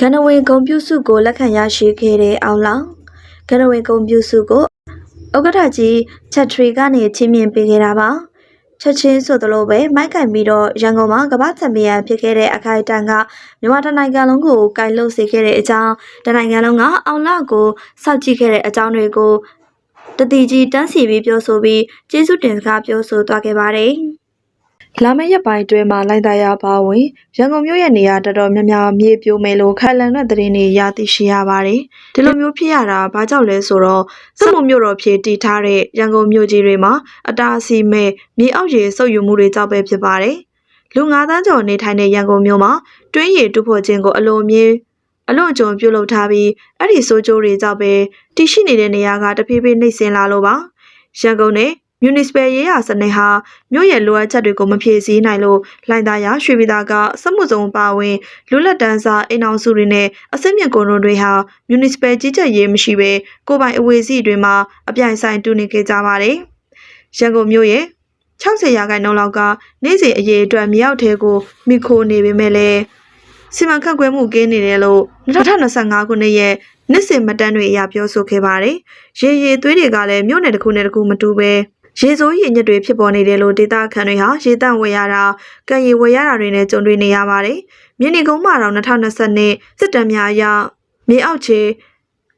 ကနဝင်ဂုံပြူစုကိုလက်ခံရရှိခဲ့တဲ့အောင်လောင်ကနဝင်ဂုံပြူစုကိုဥက္ကဋ္ဌကြီးချက်ထရီကနေချင်းမြင်ပေးခဲ့တာပါချက်ချင်းဆိုသလိုပဲမိုက်ကင်ပြီးတော့ရန်ကုန်မှာကမ္ဘာ့ချန်ပီယံဖြစ်ခဲ့တဲ့အခိုင်အတန်ကမြန်မာတိုင်းနိုင်ငံလုံးကိုကင်လို့စေခဲ့တဲ့အကြောင်းတိုင်းနိုင်ငံလုံးကအောင်လောက်ကိုစောင့်ကြည့်ခဲ့တဲ့အကြောင်းတွေကိုတတိကြီးတန်းစီပြီးပြောဆိုပြီးကျေးဇူးတင်စကားပြောဆိုသွားခဲ့ပါတယ် လာမယ့်ရက်ပိုင်းအတွင်းမှာလိုင်သာယာပါဝင်ရန်ကုန်မြို့ရဲ့နေရာတော်တော်များများမြေပြိုမယ်လို့ခိုင်လန်တဲ့သတင်းတွေရသိရှိရပါတယ်။ဒီလိုမျိုးဖြစ်ရတာဘာကြောင့်လဲဆိုတော့စက်မှုမြို့တော်ဖြစ်တည်ထားတဲ့ရန်ကုန်မြို့ကြီးတွေမှာအတားအဆီးမဲ့မြေအောက်ရေစုပ်ယူမှုတွေကြောင့်ပဲဖြစ်ပါတယ်။လူ9သန်းကျော်နေထိုင်တဲ့ရန်ကုန်မြို့မှာတွင်းရည်တူဖို့ခြင်းကိုအလိုမြင်အလွန်အကျွံပြုတ်လုပ်ထားပြီးအဲ့ဒီဆိုးကျိုးတွေကြောင့်ပဲတည်ရှိနေတဲ့နေရာကတဖြည်းဖြည်းနှိမ့်ဆင်းလာလို့ပါ။ရန်ကုန်နဲ့ municipal ရေးရာစနစ်ဟာမြို့ရဲ့လိုအပ်ချက်တွေကိုမဖြည့်ဆည်းနိုင်လို့လိုင်သားရရွှေပြည်သာကစက်မှုစုံပါဝင်လူလက်တန်းစားအိမ်အောင်စုတွေနဲ့အစစ်မြင့်ကုန်တွေဟာ municipal ကြီးကြပ်ရေးမရှိဘဲကိုယ်ပိုင်အဝေးစီးတွေမှာအပြိုင်ဆိုင်တူနေခဲ့ကြပါတယ်။ရန်ကုန်မြို့ရဲ့60ရာခိုင်နှုန်းလောက်ကနေ့စဉ်အရေးအတွက်မြေအောက်ထဲကိုမိခိုနေပေမဲ့လည်းစီမံခန့်ခွဲမှုကင်းနေတယ်လို့2025ခုနှစ်ရဲ့နှစ်စဉ်မတန်းတွေအရပြောဆိုခဲ့ပါတယ်။ရေရေသွေးတွေကလည်းမြို့နယ်တစ်ခုနဲ့တစ်ခုမတူပဲ ရေစိုးရည်ညစ်တွေဖြစ်ပေါ်နေတယ်လို့ဒေတာခန်တွေဟာရေတန့်ဝယ်ရတာကံရည်ဝယ်ရတာတွေနဲ့ကြုံတွေ့နေရပါတယ်။မြင်းနေကုန်းမှာတော့2020စစ်တမ်းများအရမြေအောက်ခြေ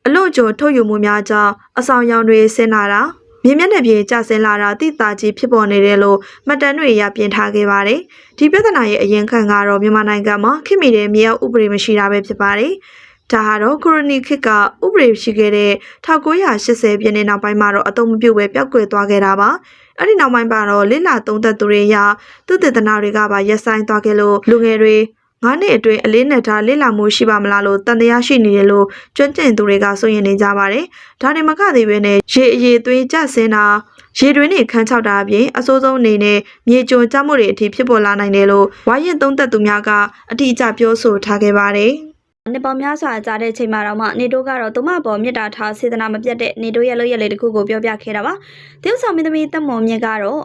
အလို့ကျုံထုတ်ယူမှုများကြောင့်အဆောင်ရောင်တွေဆင်းလာတာမြင်းမျက်နှာပြင်ကျဆင်းလာတာတိတာကြီးဖြစ်ပေါ်နေတယ်လို့မှတ်တမ်းတွေရပြင်ထားခဲ့ပါတယ်။ဒီပြဿနာရဲ့အရင်ခံကတော့မြန်မာနိုင်ငံမှာခင်မီတဲ့မြေအောက်ဥပဒေမရှိတာပဲဖြစ်ပါတယ်။ ဒါဟာတော့ကိုရိုနီခေတ်ကဥပဒေရှိခဲ့တဲ့1980ပြည့်နှစ်နောက်ပိုင်းမှာတော့အသုံးမပြုဘဲပျောက်ကွယ်သွားခဲ့တာပါ။အဲ့ဒီနောက်ပိုင်းမှာတော့လိလာသုံးသက်သူတွေရာသူတေသနာတွေကပါရက်ဆိုင်သွားခဲ့လို့လူငယ်တွေငါးနှစ်အတွင်းအလေးနဲ့ထားလိလာမှုရှိပါမလားလို့တန်တရားရှိနေတယ်လို့ကျွမ်းကျင်သူတွေကဆိုရင်နေကြပါတယ်။ဒါနဲ့မကသေးပဲနဲ့ရေအရေသွေးကျဆင်းတာရေတွင်းတွေခန်းချောက်တာအပြင်အစိုးဆုံးအနေနဲ့မြေကျွံကျမှုတွေအထိဖြစ်ပေါ်လာနိုင်တယ်လို့ဝိုင်းရင်သုံးသက်သူများကအတိအကျပြောဆိုထားခဲ့ပါတယ်။ နှစ်ပေါင်းများစွာကြာတဲ့ချိန်မှာတော့မှနေတိုးကတော့သူမပေါ်မြစ်တာထားစေတနာမပြတ်တဲ့နေတိုးရဲ့လို့ရဲ့လေးတစ်ခုကိုပြောပြခဲ့တာပါ။တရုတ်ဆောင်မင်းသမီးတက်မွန်မြင့်ကတော့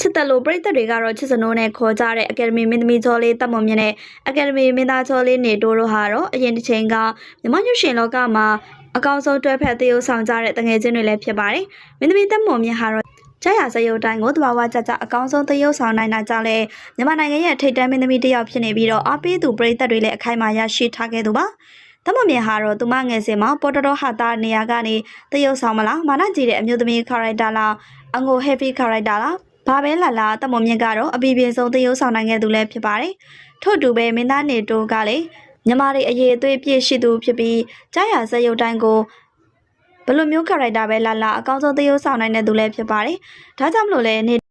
ချစ်တယ်လို့ပြည်သက်တွေကတော့ချစ်စနိုးနဲ့ခေါ်ကြတဲ့အကယ်ဒမီမင်းသမီးချောလေးတက်မွန်မြင့်နဲ့အကယ်ဒမီမင်းသားချောလေးနေတိုးတို့ဟာတော့အရင်တစ်ချိန်ကမြမညွှန်ရှင်လောကမှာအကောင်ဆုံးတွဲဖက်တရုတ်ဆောင်ကြတဲ့တငယ်ချင်းတွေလည်းဖြစ်ပါတယ်။မင်းသမီးတက်မွန်မြင့်ဟာတော့ ကျရစရုပ်တိုင်းကိုတဘာဝကြကြအကောင်းဆုံးသရုပ်ဆောင်နိုင်တာကြောင့်လဲမြန်မာနိုင်ငံရဲ့ထိပ်တန်းမင်းသမီးတစ်ယောက်ဖြစ်နေပြီးတော့အပေးသူပြည်သက်တွေလည်းအခိုင်အမာရရှိထားခဲ့သူပါ။တမမြင်ဟာတော့သူမငယ်စဉ်မှာပေါ်တော်တော်ဟာတာနေရာကနေသရုပ်ဆောင်မလားမာနကြီးတဲ့အမျိုးသမီးခရိုက်တာလားအငို heavy ခရိုက်တာလားဘာပဲလာလာတမမြင့်ကတော့အပီပင်ဆုံးသရုပ်ဆောင်နိုင်ခဲ့သူလည်းဖြစ်ပါတယ်။ထို့တူပဲမင်းသားနေတိုးကလည်းညီမတွေအရေးအသွေးပြည့်ရှိသူဖြစ်ပြီးကြားရစရုပ်တိုင်းကို ဘယ်လိုမျိုးခရိုက်တာပဲလာလာအကောင်းဆုံးသရုပ်ဆောင်နိုင်တဲ့သူလည်းဖြစ်ပါတယ်။ဒါကြောင့်မလို့လဲနေ